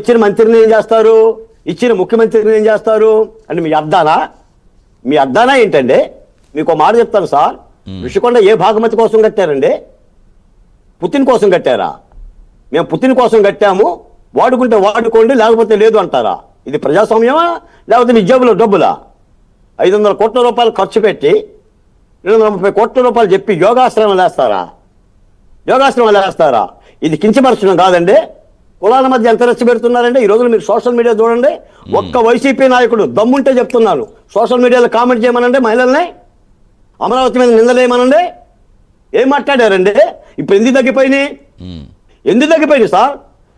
ఇచ్చిన మంత్రిని ఏం చేస్తారు? ఇచ్చిన ముఖ్యమంత్రిని ఏం చేస్తారు? అంటే మీ అద్దానా? మీ అద్దానా ఏంటండి? మీకు ఒక మాట చెప్తాను సార్. ఋషికొండ ఏ భాగమతి కోసం కట్టారండి? పుతిన్ కోసం కట్టారా? మేము పుతిన్ కోసం కట్టాము. వాడుకుంటే వాడుకోండి లేకపోతే లేదు అంటారా? ఇది ప్రజాస్వామ్యమా? లేకపోతే మీ జేబులో డబ్బులా? ఐదు వందల కోట్ల రూపాయలు ఖర్చు పెట్టి రెండు వందల ముప్పై కోట్ల రూపాయలు చెప్పి యోగాశ్రమం వేస్తారా యోగాశ్రమం వేస్తారా ఇది కించపరచడం కాదండి. కులాల మధ్య ఎంత రెచ్చ పెడుతున్నారండి ఈ రోజున మీరు సోషల్ మీడియా చూడండి. ఒక్క వైసీపీ నాయకుడు దమ్ముంటే చెప్తున్నాను సోషల్ మీడియాలో కామెంట్ చేయమనండి మహిళల్ని. అమరావతి మీద నిందలేయమనండి. ఏం మాట్లాడారండి? ఇప్పుడు ఎందుకు తగ్గిపోయినాయి. ఎందుకు తగ్గిపోయింది సార్?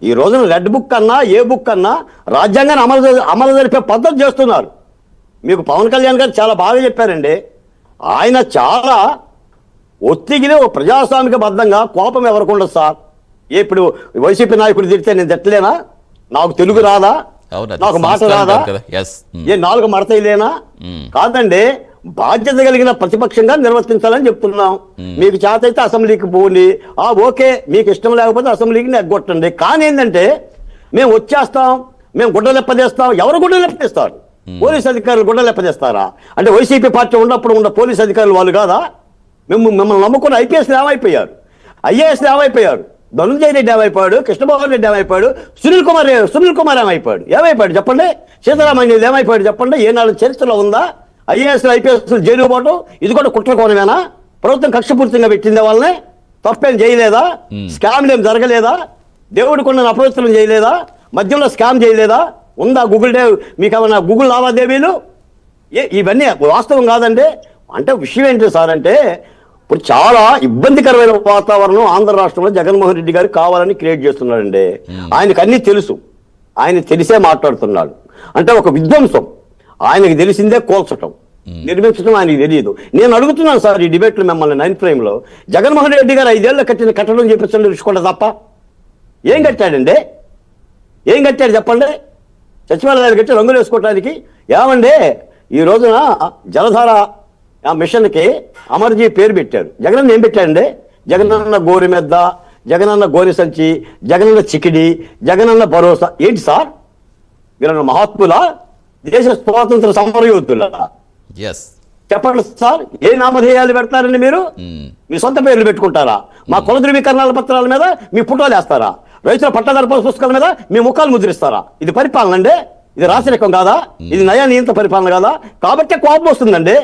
ఈ రోజున రెడ్ బుక్ అన్నా ఏ బుక్ అన్నా రాజ్యాంగాన్ని అమలు అమలు జరిపే పద్ధతి చేస్తున్నారు. మీకు పవన్ కళ్యాణ్ గారు చాలా బాగా చెప్పారండి. ఆయన చాలా ఒత్తిగిలి ఒక ప్రజాస్వామిక బద్ధంగా కోపం ఎవరికి ఉండదు సార్. ఏ ఇప్పుడు వైసీపీ నాయకుడు తిడితే నేను తిట్టలేనా? నాకు తెలుగు రాదా? నాకు మాట రాదా. ఏ నాలుగు మడతలేనా మ్మ్. కాదండి బాధ్యత కలిగిన ప్రతిపక్షంగా నిర్వర్తించాలని చెప్తున్నాం. మీకు చేత అయితే అసెంబ్లీకి పోండి. ఆ ఓకే మీకు ఇష్టం లేకపోతే అసెంబ్లీకి ఎగ్గొట్టండి కానీ ఏంటంటే మేము వచ్చేస్తాం మేము గుడ్డలెప్పదేస్తాం ఎవరు గుడ్డలెప్పదేస్తారు పోలీస్ అధికారులు గుడ్డలెప్పదేస్తారా అంటే వైసీపీ పార్టీ ఉన్నప్పుడు ఉన్న పోలీస్ అధికారులు వాళ్ళు కాదా? మేము మిమ్మల్ని నమ్ముకుని ఐపీఎస్ ఏమైపోయారు? ఐఏఎస్ ఏమైపోయారు? ధనుంజయ రెడ్డి ఏమైపోయాడు? కృష్ణమోహన్ రెడ్డి ఏమైపోయాడు? సునీల్ కుమార్ సునీల్ కుమార్ ఏమైపోయాడు? ఏమైపోయాడు చెప్పండి? సీతారామయ్య ఏమైపోయాడు చెప్పండి? ఏ నాలుగు చరిత్రలో ఉందా? ఐఏఎస్ ఐపీఎస్ జైలు పోవటం? ఇది కూడా కుట్ర కోణమేనా ప్రభుత్వం కక్షపూర్తిగా పెట్టిందే వాళ్ళని. తప్పేం చేయలేదా? స్కామ్లు ఏం జరగలేదా? దేవుడి కొన్ని అపవిత్రం చేయలేదా? మధ్యలో స్కామ్ చేయలేదా? ఉందా గూగుల్ డే మీకు ఏమన్నా గూగుల్ లావాదేవీలు? ఏ ఇవన్నీ వాస్తవం కాదండి. అంటే విషయం ఏంటి సార్ అంటే ఇప్పుడు చాలా ఇబ్బందికరమైన వాతావరణం ఆంధ్ర రాష్ట్రంలో జగన్మోహన్ రెడ్డి గారు కావాలని క్రియేట్ చేస్తున్నాడండి. ఆయనకు అన్నీ తెలుసు. ఆయన తెలిసే మాట్లాడుతున్నాడు. అంటే ఒక విధ్వంసం. ఆయనకి తెలిసిందే కోల్చటం. నిర్మించడం ఆయనకి తెలియదు. నేను అడుగుతున్నాను సార్ ఈ డిబేట్లో మిమ్మల్ని నైన్ ఫ్రేమ్లో. జగన్మోహన్ రెడ్డి గారు ఐదేళ్ళ కట్టిన కట్టడం చేపించండి రుచుకోండి తప్ప. ఏం కట్టాడండి? ఏం కట్టాడు చెప్పండి? సచివాలయాలు కట్టి రంగులు వేసుకోవటానికి ఏమండి? ఈ రోజున జలధార ఆ మిషన్కి అమర్జీ పేరు పెట్టారు. జగనన్న ఏం పెట్టాడండి జగనన్న గోరి మెద్ద జగనన్న గోరి సంచి జగనన్న చికిడి జగనన్న భరోసా. ఏంటి సార్? మీరు మహాత్ములా? దేశ స్వాతంత్ర సమరయోధులా? చెప్పండి సార్ ఏ నామధేయాలు పెడతారండి మీరు? ఉమ్. మీ సొంత పేర్లు పెట్టుకుంటారా? మా కుల ధృవీకరణాల పత్రాల మీద మీ ఫోటోలు వేస్తారా? రైతుల పట్టాదారు పుస్తకాల మీద మీ ముఖాలు ముద్రిస్తారా? ఇది పరిపాలన అండి. ఇది రాచరికం కాదా? ఇది నయా నియంత పరిపాలన కాదా? కాబట్టే కోపం వస్తుందండి.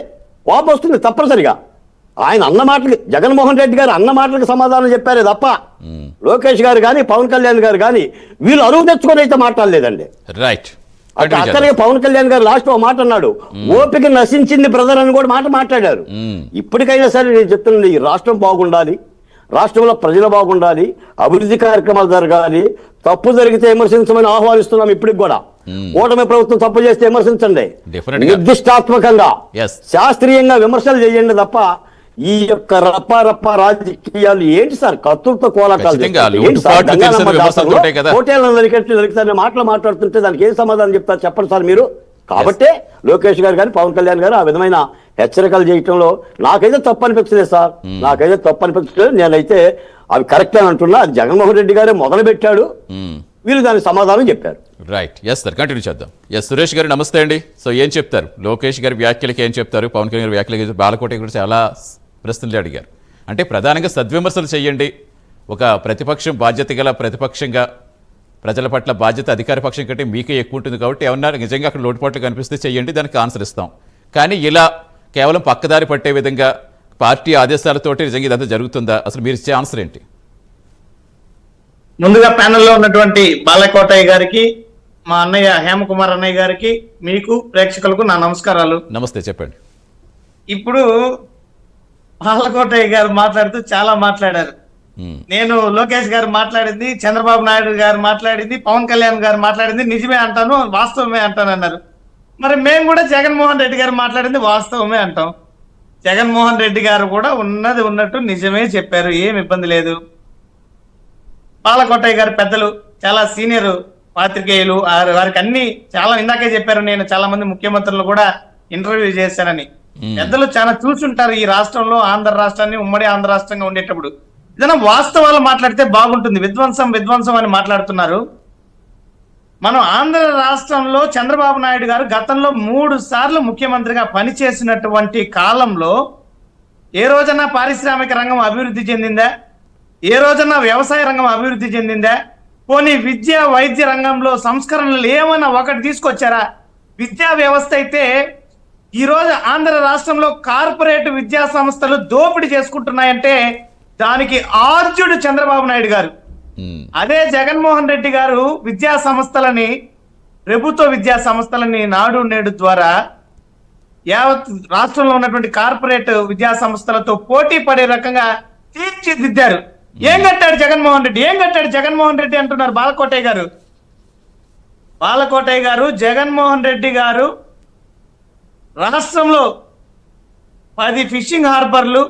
కోపం వస్తుంది తప్పనిసరిగా. ఆయన అన్న మాటలకి జగన్మోహన్ రెడ్డి గారు అన్న మాటలకు సమాధానం చెప్పారే తప్ప. లోకేష్ గారు కానీ పవన్ కళ్యాణ్ గారు కానీ వీళ్ళు అరువు తెచ్చుకొని అయితే మాట్లాడలేదండి. రైట్ అక్కడ కంటిన్యూ చేద్దాం. అక్కడే పవన్ కళ్యాణ్ గారు లాస్ట్ ఒక మాట అన్నాడు. ఓపిక నశించింది బ్రదర్ అని కూడా మాట మాట్లాడారు. ఇప్పటికైనా సరే నేను చెప్తున్నాను ఈ రాష్ట్రం బాగుండాలి రాష్ట్రంలో ప్రజలు బాగుండాలి అభివృద్ధి కార్యక్రమాలు జరగాలి తప్పు జరిగితే విమర్శించమని ఆహ్వానిస్తున్నాం ఇప్పటికి కూడా. కూటమి ప్రభుత్వం తప్పు చేస్తే విమర్శించండి. నిర్దిష్టాత్మకంగా. శాస్త్రీయంగా విమర్శలు చేయండి తప్ప ఈ యొక్క రప్ప రప్ప రాజకీయాలు ఏంటి సార్? కత్తులతో కోలాటాలు హోటల్ నరికితే మాటలు మాట్లాడుతుంటే దానికి ఏం సమాధానం చెప్తారు? చెప్పండి సార్ మీరు. కాబట్టే లోకేష్ గారు కానీ పవన్ కళ్యాణ్ గారు ఆ విధమైన హెచ్చరికలు చేయటంలో నాకైతే తప్పు అనిపించలేదు సార్. నాకైతే తప్పు అనిపించలేదు. నేనైతే అవి కరెక్ట్ అని అంటున్నా. జగన్మోహన్ రెడ్డి గారే మొదలు పెట్టాడు ఉమ్. వీళ్ళు దానికి సమాధానం చెప్పారు. రైట్ ఎస్ సార్ కంటిన్యూ చేద్దాం. ఎస్ సురేష్ గారు నమస్తే అండి. సో ఏం చెప్తారు? లోకేష్ గారి వ్యాఖ్యలకి ఏం చెప్తారు? పవన్ కళ్యాణ్ గారి వ్యాఖ్యలకి బాలకోట గురించి చాలా ప్రశ్నలు అడిగారు? అంటే ప్రధానంగా సద్విమర్శలు చేయండి. ఒక ప్రతిపక్షం బాధ్యత గల ప్రతిపక్షంగా ప్రజల పట్ల బాధ్యత అధికార పక్షం కంటే మీకే ఎక్కువ ఉంటుంది కాబట్టి ఏమన్నా నిజంగా అక్కడ లోటుపాట్లు కనిపిస్తే చేయండి దానికి ఆన్సర్ ఇస్తాం. కానీ ఇలా కేవలం పక్కదారి పట్టే విధంగా పార్టీ ఆదేశాలతోటి నిజంగా ఇదంతా జరుగుతుందా? అసలు మీరు ఇచ్చే ఆన్సర్ ఏంటి? ముందుగా ప్యానెల్లో ఉన్నటువంటి బాలకోటయ్య గారికి మా అన్నయ్య హేమకుమార్ అన్నయ్య గారికి మీకు ప్రేక్షకులకు నా నమస్కారాలు. నమస్తే చెప్పండి. ఇప్పుడు బాలకోటయ్య గారు మాట్లాడుతూ చాలా మాట్లాడారు. నేను లోకేష్ గారు మాట్లాడింది చంద్రబాబు నాయుడు గారు మాట్లాడింది పవన్ కళ్యాణ్ గారు మాట్లాడింది నిజమే అంటాను వాస్తవమే అంటాను అన్నారు. మరి మేము కూడా జగన్మోహన్ రెడ్డి గారు మాట్లాడింది వాస్తవమే అంటాం. జగన్మోహన్ రెడ్డి గారు కూడా ఉన్నది ఉన్నట్టు నిజమే చెప్పారు ఏం ఇబ్బంది లేదు. బాలకోటయ్య గారు పెద్దలు చాలా సీనియర్ పాత్రికేయులు వారి- వారికి అన్ని చాలా ఇందాకే చెప్పారు నేను చాలా మంది ముఖ్యమంత్రులు కూడా ఇంటర్వ్యూ చేశానని. పెద్దలు చాలా చూసుంటారు ఈ రాష్ట్రంలో ఆంధ్ర రాష్ట్రాన్ని ఉమ్మడి ఆంధ్ర రాష్ట్రంగా ఉండేటప్పుడు. ఏదైనా వాస్తవాలు మాట్లాడితే బాగుంటుంది విధ్వంసం విధ్వంసం అని మాట్లాడుతున్నారు. మనం ఆంధ్ర రాష్ట్రంలో చంద్రబాబు నాయుడు గారు గతంలో మూడు సార్లు ముఖ్యమంత్రిగా పనిచేసినటువంటి కాలంలో ఏ రోజన్నా పారిశ్రామిక రంగం అభివృద్ధి చెందిందా? ఏ రోజన్నా వ్యవసాయ రంగం అభివృద్ధి చెందిందా? పోనీ విద్య వైద్య రంగంలో సంస్కరణలు ఏమైనా ఒకటి తీసుకొచ్చారా? విద్యా వ్యవస్థ అయితే ఈ రోజు ఆంధ్ర రాష్ట్రంలో కార్పొరేట్ విద్యా సంస్థలు దోపిడీ చేసుకుంటున్నాయంటే దానికి ఆర్జుడు చంద్రబాబు నాయుడు గారు. అదే జగన్మోహన్ రెడ్డి గారు విద్యా సంస్థలని ప్రభుత్వ విద్యా సంస్థలని నాడు నేడు ద్వారా యావత్ రాష్ట్రంలో ఉన్నటువంటి కార్పొరేట్ విద్యా సంస్థలతో పోటీ పడే రకంగా తీర్చిదిద్దారు. ఏం కట్టాడు జగన్మోహన్ రెడ్డి? ఏం కట్టాడు జగన్మోహన్ రెడ్డి అంటున్నారు బాలకోటయ్య గారు? బాలకోటయ్య గారు జగన్మోహన్ రెడ్డి గారు రాష్ట్రంలో పది ఫిషింగ్ హార్బర్లు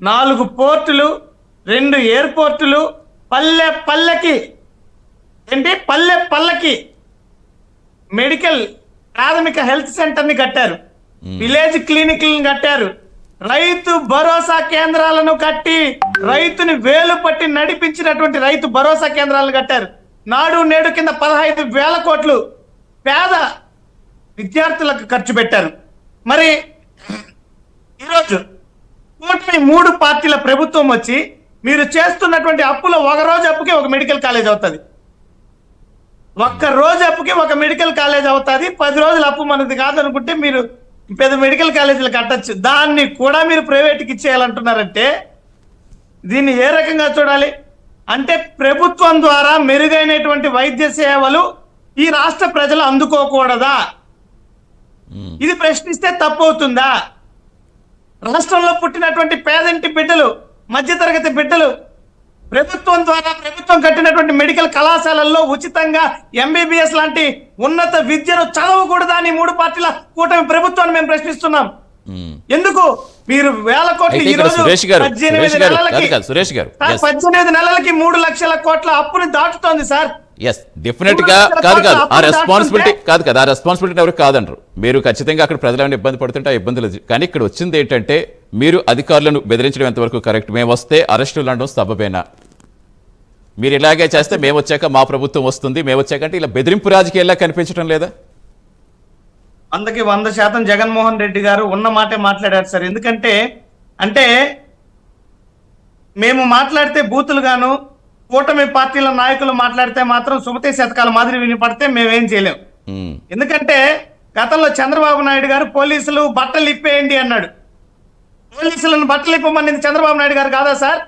నాలుగు పోర్టులు రెండు ఎయిర్పోర్టులు పల్లె పల్లెకి ఏంటి? పల్లె పల్లకి మెడికల్ ప్రాథమిక హెల్త్ సెంటర్ని కట్టారు విలేజ్ క్లినిక్లను కట్టారు. రైతు భరోసా కేంద్రాలను కట్టి రైతుని వేలు పట్టి నడిపించినటువంటి రైతు భరోసా కేంద్రాలను కట్టారు. నాడు నేడు కింద పదహైదు వేల కోట్లు పేద విద్యార్థులకు ఖర్చు పెట్టారు. మరి ఈరోజు కూటమి మూడు పార్టీల ప్రభుత్వం వచ్చి మీరు చేస్తున్నటువంటి అప్పులో ఒక రోజు అప్పుకి ఒక మెడికల్ కాలేజ్ అవుతుంది. ఒక్క రోజు అప్పుకి ఒక మెడికల్ కాలేజ్ అవుతుంది. పది రోజుల అప్పు మనది కాదనుకుంటే మీరు పెద్ద మెడికల్ కాలేజీలు కట్టచ్చు. దాన్ని కూడా మీరు ప్రైవేట్కి ఇచ్చేయాలంటున్నారంటే దీన్ని ఏ రకంగా చూడాలి? అంటే ప్రభుత్వం ద్వారా మెరుగైనటువంటి వైద్య సేవలు ఈ రాష్ట్ర ప్రజలు అందుకోకూడదా. ఇది ప్రశ్నిస్తే తప్పు అవుతుందా రాష్ట్రంలో పుట్టినటువంటి పేదంటి బిడ్డలు మధ్యతరగతి బిడ్డలు ప్రభుత్వం ద్వారా ప్రభుత్వం కట్టినటువంటి మెడికల్ కళాశాలల్లో ఉచితంగా ఎంబీబీఎస్ లాంటి ఉన్నత విద్యను చదవకూడదా అని మూడు పార్టీల కూటమి ప్రభుత్వాన్ని మేము ప్రశ్నిస్తున్నాం. ఎందుకు? మీరు వేల కోట్లు ఈ రోజు సురేష్ గారు పద్దెనిమిది నెలలకి సురేష్ గారు పద్దెనిమిది నెలలకి మూడు లక్షల కోట్ల అప్పుని దాటుతోంది సార్. ఎస్ డెఫినెట్గా కాదు కాదు ఆ రెస్పాన్సిబిలిటీ కాదు కదా ఆ రెస్పాన్సిబిలిటీ ఎవరు కాదనరు మీరు ఖచ్చితంగా అక్కడ ప్రజలు ఇబ్బంది పడుతుంటే ఆ ఇబ్బందులు కానీ ఇక్కడ వచ్చింది ఏంటంటే మీరు అధికారులను బెదిరించడం ఎంతవరకు కరెక్ట్? మేము వస్తే అరెస్టులు అనడం సబబేనా? మీరు ఇలాగే చేస్తే మేము వచ్చాక మా ప్రభుత్వం వస్తుంది. మేము వచ్చాక అంటే ఇలా బెదిరింపు రాజకీయాల్లో కనిపించడం లేదా? వందకి వంద శాతం జగన్మోహన్ రెడ్డి గారు ఉన్న మాటే మాట్లాడారు సార్. ఎందుకంటే అంటే మేము మాట్లాడితే బూతులు గాను కూటమి పార్టీల నాయకులు మాట్లాడితే మాత్రం సుమతి శతకాల మాదిరి వినిపడితే మేమేం చేయలేం. ఎందుకంటే గతంలో చంద్రబాబు నాయుడు గారు పోలీసులు బట్టలు ఇప్పేయండి అన్నాడు. పోలీసులను బట్టలు ఇప్పమన్నది చంద్రబాబు నాయుడు గారు కాదా సార్?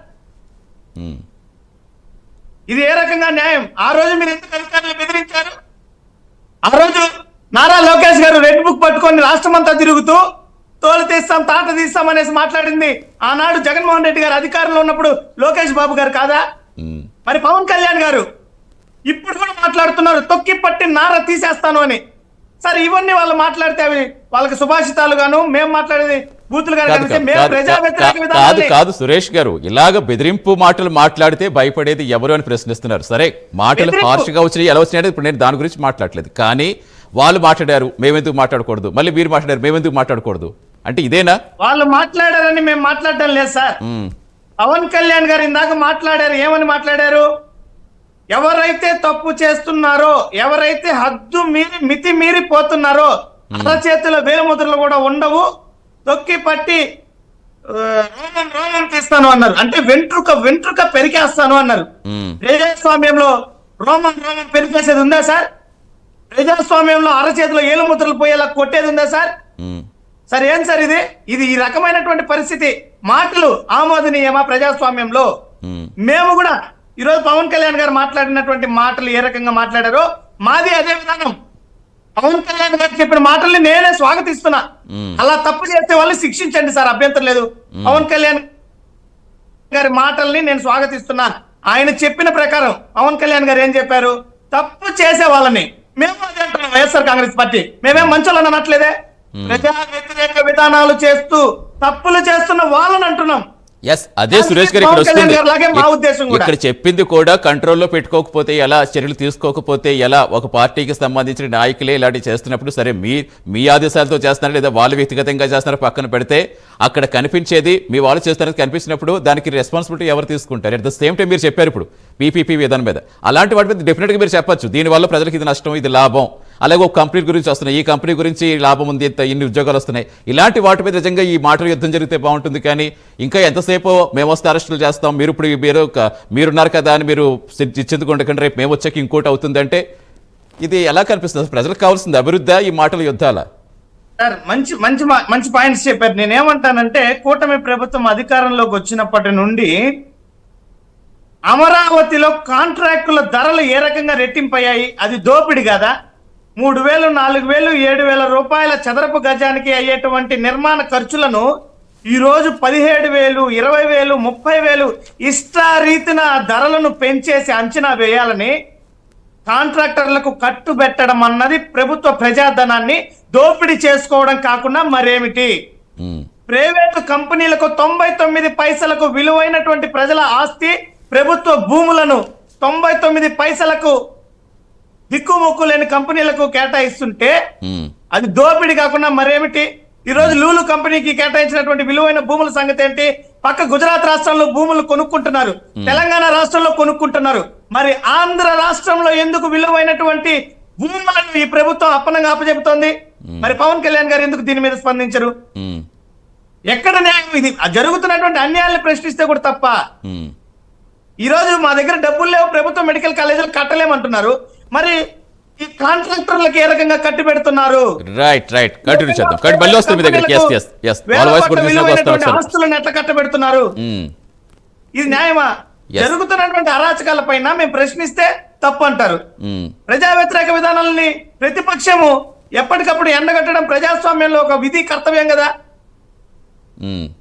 ఇది ఏ రకంగా న్యాయం? ఆ రోజు మీరు ఎందుకు అధికారులు బెదిరించారు? ఆ రోజు నారా లోకేష్ గారు రెడ్ బుక్ పట్టుకొని రాష్ట్రం అంతా తిరుగుతూ తోలు తీస్తాం తాట తీస్తాం అనేసి మాట్లాడింది. ఆనాడు జగన్మోహన్ రెడ్డి గారు అధికారంలో ఉన్నప్పుడు లోకేష్ బాబు గారు కాదా. మరి పవన్ కళ్యాణ్ గారు ఇప్పుడు కూడా మాట్లాడుతున్నారు తొక్కి పట్టి నార తీసేస్తాను అని. సరే ఇవన్నీ వాళ్ళు మాట్లాడితే అవి వాళ్ళకి సుభాషితాలు గాను మేము మాట్లాడేది కాదు కాదు, సురేష్ గారు ఇలాగ బెదిరింపు మాటలు మాట్లాడితే భయపడేది ఎవరు అని ప్రశ్నిస్తున్నారు. సరే మాటలు హార్ష్గా వచ్చినాయి ఎలా వచ్చినాయి ఇప్పుడు నేను దాని గురించి మాట్లాడలేదు. కానీ వాళ్ళు మాట్లాడారు మేమెందుకు మాట్లాడకూడదు. మళ్ళీ మీరు మాట్లాడారు మేమెందుకు మాట్లాడకూడదు. అంటే ఇదేనా? వాళ్ళు మాట్లాడారని మేము మాట్లాడడం లేదు సార్. పవన్ కళ్యాణ్ గారు ఇందాక మాట్లాడారు ఏమని మాట్లాడారు? ఎవరైతే తప్పు చేస్తున్నారో ఎవరైతే హద్దు మీరి మితి మీరి పోతున్నారో అరచేతుల వేలుముద్రలు కూడా ఉండవు. తొక్కి పట్టి రోమం రోమం తీస్తాను అన్నారు. అంటే వెంట్రుక వెంట్రుక పెరికేస్తాను అన్నారు. ప్రజాస్వామ్యంలో రోమం రోమం పెరికేసేది ఉందా సార్? ప్రజాస్వామ్యంలో అరచేతిలో ఏలుముద్రలు పోయేలా కొట్టేది ఉందా సార్? సార్ ఏం సార్ ఇది? ఇది ఈ రకమైనటువంటి పరిస్థితి. మాటలు ఆమోదనీయమా ప్రజాస్వామ్యంలో. మేము కూడా ఈరోజు పవన్ కళ్యాణ్ గారు మాట్లాడినటువంటి మాటలు ఏ రకంగా మాట్లాడారో మాది అదే విధానం. పవన్ కళ్యాణ్ గారు చెప్పిన మాటల్ని నేనే స్వాగతిస్తున్నా. అలా తప్పు చేస్తే వాళ్ళు శిక్షించండి సార్ అభ్యంతరం లేదు. పవన్ కళ్యాణ్ గారి మాటల్ని నేను స్వాగతిస్తున్నా. ఆయన చెప్పిన ప్రకారం పవన్ కళ్యాణ్ గారు ఏం చెప్పారు? తప్పు చేసే వాళ్ళని. మేము అదే అంటున్నాం వైఎస్ఆర్ కాంగ్రెస్ పార్టీ. మేమేం మంచోళ్ళని అనట్లేదే? ప్రజా వ్యతిరేక విధానాలు చేస్తూ తప్పులు చేస్తున్న వాళ్ళని అంటున్నాం. ఎస్ అదే సురేష్ గారు ఇక్కడ వస్తుంది. ఇక్కడ చెప్పింది కూడా కంట్రోల్లో పెట్టుకోకపోతే ఎలా చర్యలు తీసుకోకపోతే ఎలా ఒక పార్టీకి సంబంధించిన నాయకులే ఇలాంటివి చేస్తున్నప్పుడు సరే మీ మీ ఆదేశాలతో చేస్తున్నారు లేదా వాళ్ళు వ్యక్తిగతంగా చేస్తున్నారు పక్కన పెడితే అక్కడ కనిపించేది మీ వాళ్ళు చేస్తున్నది కనిపించినప్పుడు దానికి రెస్పాన్సిబిలిటీ ఎవరు తీసుకుంటారు? అట్ ద సేమ్ టైం మీరు చెప్పారు ఇప్పుడు పీపీపీ విధానం మీద. అలాంటి వాటి మీద డెఫినెట్గా మీరు చెప్పొచ్చు. దీనివల్ల ప్రజలకు ఇది నష్టం ఇది లాభం. అలాగే ఒక కంపెనీ గురించి వస్తున్నాయి. ఈ కంపెనీ గురించి లాభం ఉంది ఇంత ఇన్ని ఉద్యోగాలు వస్తున్నాయి. ఇలాంటి వాటి మీద నిజంగా ఈ మాటలు యుద్ధం జరిగితే బాగుంటుంది కానీ ఇంకా ఎంతసేపు మేము వస్తే అరెస్టులు చేస్తాం? మీరు ఇప్పుడు మీరు మీరున్నారు కదా అని మీరు ఇచ్చేందుకుండకండి రేపు మేము వచ్చాక ఇంకోటి అవుతుందంటే ఇది ఎలా కనిపిస్తుంది? ప్రజలకు కావాల్సింది అభివృద్ధి ఈ మాటల యుద్ధాల? సార్ మంచి మంచి మంచి పాయింట్స్ చెప్పారు. నేనేమంటానంటే కూటమి ప్రభుత్వం అధికారంలోకి వచ్చినప్పటి నుండి అమరావతిలో కాంట్రాక్టుల ధరలు ఏ రకంగా రెట్టింపయ్యాయి? అది దోపిడి కదా? మూడు వేలు నాలుగు వేలు ఏడు వేల రూపాయల చదరపు గజానికి అయ్యేటువంటి నిర్మాణ ఖర్చులను ఈ రోజు పదిహేడు వేలు ఇరవై వేలు ముప్పై వేలు ఇష్టారీతిన ధరలను పెంచేసి అంచనా వేయాలని కాంట్రాక్టర్లకు కట్టు పెట్టడం అన్నది ప్రభుత్వ ప్రజాధనాన్ని దోపిడీ చేసుకోవడం కాకుండా మరేమిటి? ప్రైవేటు కంపెనీలకు తొంభై తొమ్మిది పైసలకు విలువైనటువంటి ప్రజల ఆస్తి ప్రభుత్వ భూములను తొంభై తొమ్మిది పైసలకు దిక్కుముక్కు లేని కంపెనీలకు కేటాయిస్తుంటే అది దోపిడీ కాకుండా మరేమిటి? ఈ రోజు లూలు కంపెనీకి కేటాయించినటువంటి విలువైన భూముల సంగతి ఏంటి? పక్క గుజరాత్ రాష్ట్రంలో భూములు కొనుక్కుంటున్నారు తెలంగాణ రాష్ట్రంలో కొనుక్కుంటున్నారు. మరి ఆంధ్ర రాష్ట్రంలో ఎందుకు విలువైనటువంటి భూములను ఈ ప్రభుత్వం అప్పనంగా అప్పచెబుతోంది? మరి పవన్ కళ్యాణ్ గారు ఎందుకు దీని మీద స్పందించరు? ఎక్కడ న్యాయం ఇది? జరుగుతున్నటువంటి అన్యాయాలను ప్రశ్నిస్తే కూడా తప్ప. ఈ రోజు మా దగ్గర డబ్బులు లేవు ప్రభుత్వ మెడికల్ కాలేజీలు కట్టలేమంటున్నారు. మరి ఈ కాంట్రాక్టర్లకు ఏ రకంగా కట్టి పెడుతున్నారు? రైట్ రైట్ కంటిన్యూ చేద్దాం. కంటి మళ్ళీ వస్తుంది మీ దగ్గరికి ఎస్ ఎస్ ఎస్ వాళ్ళ వాయిస్ కూడా తీసుకుని ఒకసారి ఆస్తులను ఎట్లా కట్టబెడుతున్నారు ఉమ్, ఇది న్యాయమా. జరుగుతున్నటువంటి అరాచకాల పైన మేము ప్రశ్నిస్తే తప్పు అంటారు. ఉమ్. ప్రజా వ్యతిరేక విధానాలని ప్రతిపక్షము ఎప్పటికప్పుడు ఎండగట్టడం ప్రజాస్వామ్యంలో ఒక విధి కర్తవ్యం కదా. దాంట్లో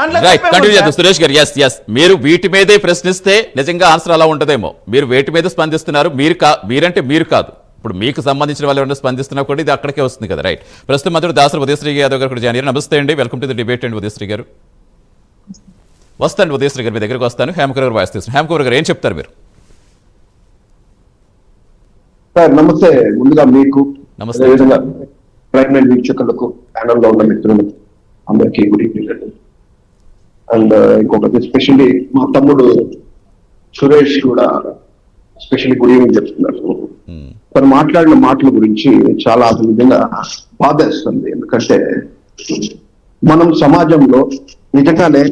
రైట్ తప్పేముంది కంటిన్యూ సార్? చేద్దాం. సురేష్ గారు ఎస్ ఎస్ మీరు వీటి మీదే ప్రశ్నిస్తే నిజంగా ఆన్సర్ అలా ఉంటదేమో. మీరు వేటి మీద స్పందిస్తున్నారు మీరు కా మీరంటే మీరు కాదు. ఇప్పుడు మీకు సంబంధించిన వాళ్ళు ఎవరైనా స్పందిస్తున్నా కూడా ఇది అక్కడికే వస్తుంది కదా రైట్ ప్రస్తుతం మాత్రం దాసరి ఉదయశ్రీ యాదవ్ గారు కూడా జాయిన్ అయ్యారు. నమస్తే అండి. వెల్కమ్ టు ది డిబేట్ అండి ఉదయశ్రీ గారు. వస్తాను ఉదయశ్రీ గారు మీ దగ్గరికి వస్తాను. హేమకర్ గారు వాయిస్ తీసుకుని హేమకర్ గారు ఏం చెప్తారు మీరు? సార్ నమస్తే. ముందుగా మీకు నమస్తే. ప్రైమ్ వీక్షకులకు ప్యానల్లో ఉన్న మిత్రులకు అందరికీ గుడ్ ఈవినింగ్ అండి ఇంకొకటి ఎస్పెషల్లీ మా తమ్ముడు సురేష్ కూడా స్పెషల్లీ గుడ్ ఈవినింగ్ చెప్తున్నారు. ఉమ్, తను మాట్లాడిన మాటల గురించి చాలా విధంగా బాధేస్తుంది. ఎందుకంటే మనం సమాజంలో నిజంగానే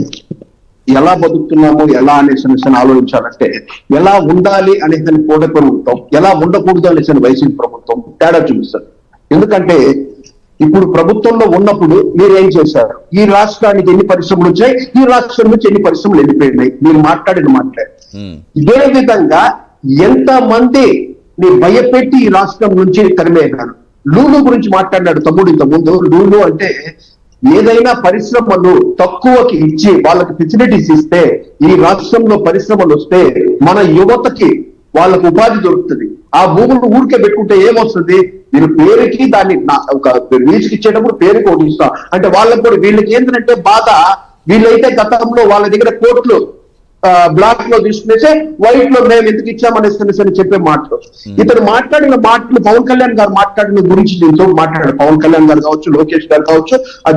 ఎలా బతుకుతున్నామో ఎలా అనేసి అనేసి ఆలోచించాలంటే ఎలా ఉండాలి అనేసి కోట ప్రభుత్వం ఎలా ఉండకూడదు అనేసి వైసీపీ ప్రభుత్వం తేడా చూపిస్తారు ఎందుకంటే ఇప్పుడు ప్రభుత్వంలో ఉన్నప్పుడు మీరు ఏం చేశారు? ఈ రాష్ట్రానికి ఎన్ని పరిశ్రమలు వచ్చాయి? ఈ రాష్ట్రం నుంచి ఎన్ని పరిశ్రమలు వెళ్ళిపోయినాయి మీరు మాట్లాడిన మాట్లాడి ఇదే విధంగా ఎంత మంది భయపెట్టి ఈ రాష్ట్రం నుంచి తరిమేయగలరు లూలు గురించి మాట్లాడాడు తమ్ముడు ఇంత ముందు లూలు అంటే ఏదైనా పరిశ్రమలు తక్కువకి ఇచ్చి వాళ్ళకి ఫెసిలిటీస్ ఇస్తే ఈ రాష్ట్రంలో పరిశ్రమలు వస్తే మన యువతకి వాళ్ళకు ఉపాధి దొరుకుతుంది. ఆ భూములు ఊరికే పెట్టుకుంటే ఏమొస్తుంది? మీరు పేరుకి దాన్ని ఒక లీజుకి ఇచ్చేటప్పుడు పేరుకి ఒకటి ఇస్తాం అంటే వాళ్ళకి కూడా వీళ్ళకి ఏంటంటే బాధ వీళ్ళైతే గతంలో వాళ్ళ దగ్గర కోట్లు బ్లాక్లో తీసుకునేసే వైట్లో మేము ఎందుకు ఇచ్చామనేసి అని చెప్పే మాటలు. ఇతను మాట్లాడిన మాటలు పవన్ కళ్యాణ్ గారు మాట్లాడిన గురించి దీంతో మాట్లాడాడు. పవన్ కళ్యాణ్ గారు కావచ్చు లోకేష్ గారు కావచ్చు